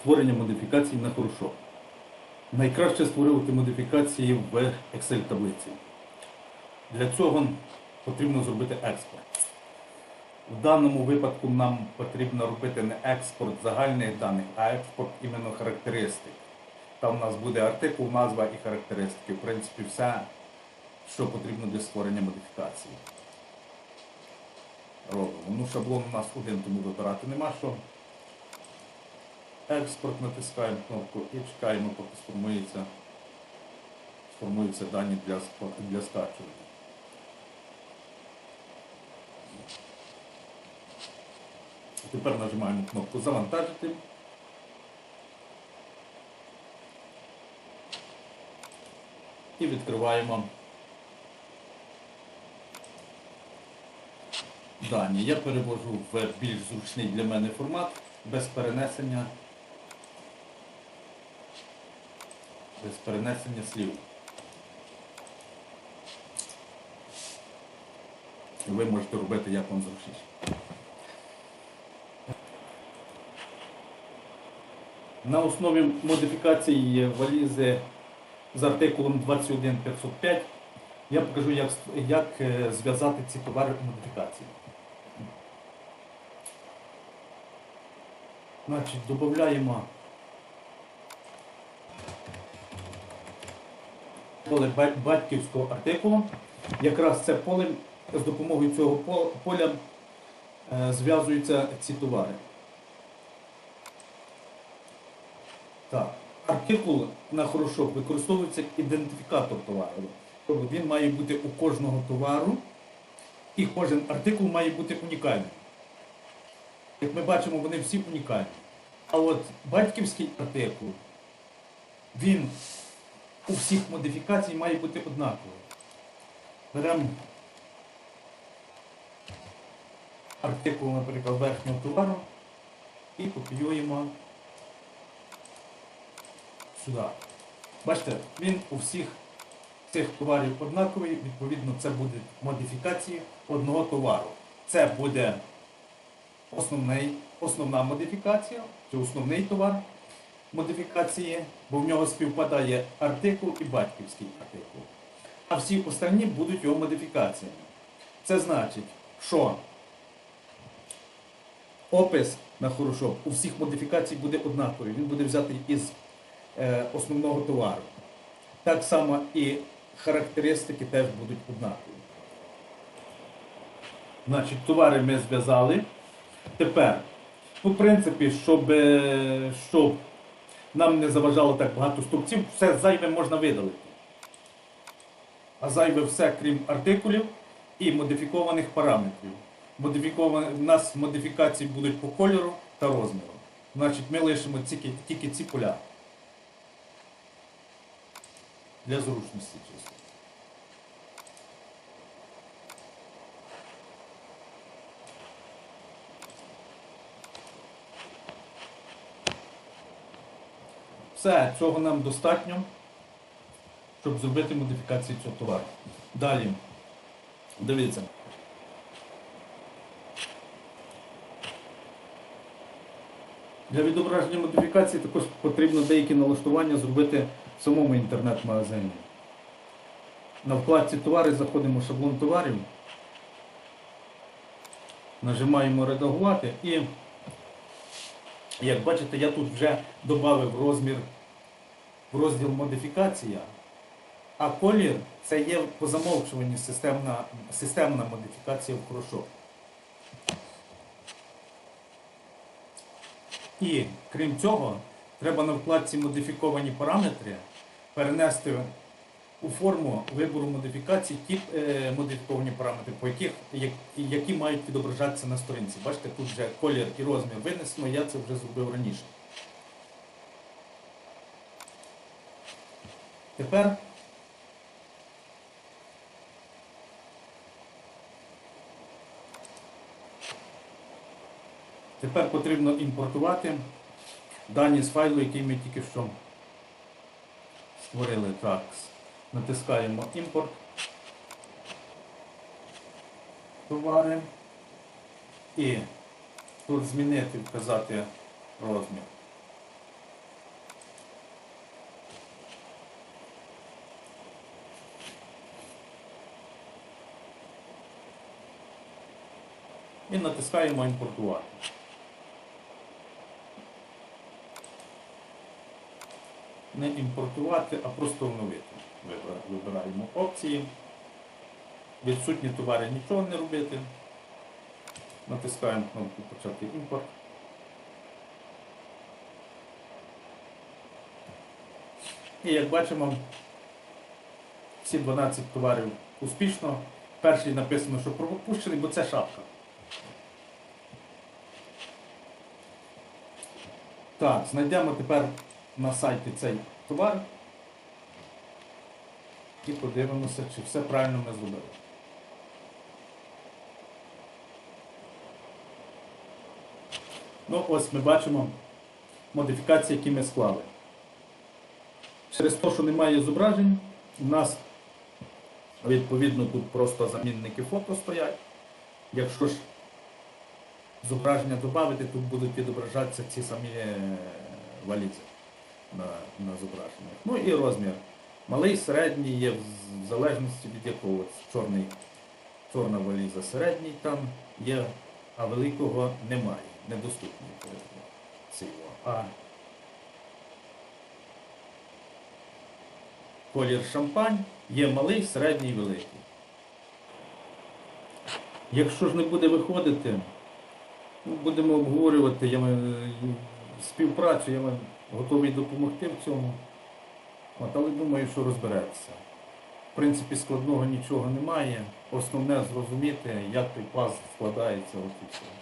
створення модифікацій на хорошо. Найкраще створювати модифікації в Excel-таблиці. Для цього потрібно зробити експорт. В даному випадку нам потрібно робити не експорт загальних даних, а експорт іменно характеристик. Там у нас буде артикул, назва і характеристики. В принципі, все, що потрібно для створення модифікації. Робимо. Ну, шаблон у нас один, тому вибирати нема що. Експорт натискаємо кнопку і чекаємо, поки сформується, сформуються дані для, для скачування. Тепер нажимаємо кнопку Завантажити. І відкриваємо дані. Я перевожу в більш зручний для мене формат, без перенесення, без перенесення слів. Ви можете робити як вам зручніше. На основі модифікації валізи з артикулом 21505 я покажу, як, як е, зв'язати ці товари модифікації. Значить, додаємо поле батьківського артикулу. Якраз це поле з допомогою цього поля е, зв'язуються ці товари. Так, артикул на хорошок використовується ідентифікатор товару. Тобто він має бути у кожного товару, і кожен артикул має бути унікальним. Як ми бачимо, вони всі унікальні. А от батьківський артикул, він у всіх модифікацій має бути однаковий. Беремо артикул, наприклад, верхнього товару і копіюємо сюди. Бачите, він у всіх цих товарів однаковий, відповідно, це будуть модифікації одного товару. Це буде основний, основна модифікація, це основний товар модифікації, бо в нього співпадає артикул і батьківський артикул. А всі останні будуть його модифікаціями. Це значить, що опис на хорошок у всіх модифікацій буде однаковий. Він буде взятий із е, основного товару. Так само і характеристики теж будуть однакові. Значить, товари ми зв'язали. Тепер, в принципі, щоб, е, щоб нам не заважало так багато стовпців, все зайве можна видалити. А зайве все, крім артикулів і модифікованих параметрів. Модифіковані, у нас модифікації будуть по кольору та розміру. Значить, ми лишимо тільки, тільки ці поля. Для зручності чисто. Все, цього нам достатньо, щоб зробити модифікацію цього товару. Далі. Дивіться. Для відображення модифікації також потрібно деякі налаштування зробити в самому інтернет-магазині. На вкладці товари заходимо в шаблон товарів, нажимаємо редагувати і, як бачите, я тут вже додав розмір в розділ модифікація, а колір це є по замовчуванні системна, системна модифікація в хорошок. І крім цього, треба на вкладці модифіковані параметри перенести у форму вибору модифікацій ті е, модифіковані параметри, по яких, як- які мають відображатися на сторінці. Бачите, тут вже колір і розмір винесено, я це вже зробив раніше. Тепер Тепер потрібно імпортувати дані з файлу, який ми тільки що створили. Так, Натискаємо імпорт, товари і тут змінити, вказати розмір. І натискаємо імпортувати. Не імпортувати, а просто оновити. Вибираємо опції. Відсутні товари нічого не робити. Натискаємо кнопку Почати імпорт. І як бачимо, всі 12 товарів успішно. Перший написано, що пропущений, бо це шапка. Так, знайдемо тепер на сайті цей товар і подивимося, чи все правильно ми зробили. Ну, ось ми бачимо модифікації, які ми склали. Через те, що немає зображень, у нас відповідно тут просто замінники фото стоять. Якщо ж зображення додати, тут будуть відображатися ці самі е, валізи на, на зображеннях. Ну і розмір. Малий, середній є в залежності від якого чорний, чорна валіза середній там є, а великого немає, недоступний цього. А колір шампань є малий, середній, великий. Якщо ж не буде виходити, ну, будемо обговорювати я, співпрацю, я готовий допомогти в цьому. От, але думаю, що розбереться. В принципі, складного нічого немає. Основне зрозуміти, як той паз складається. От і все.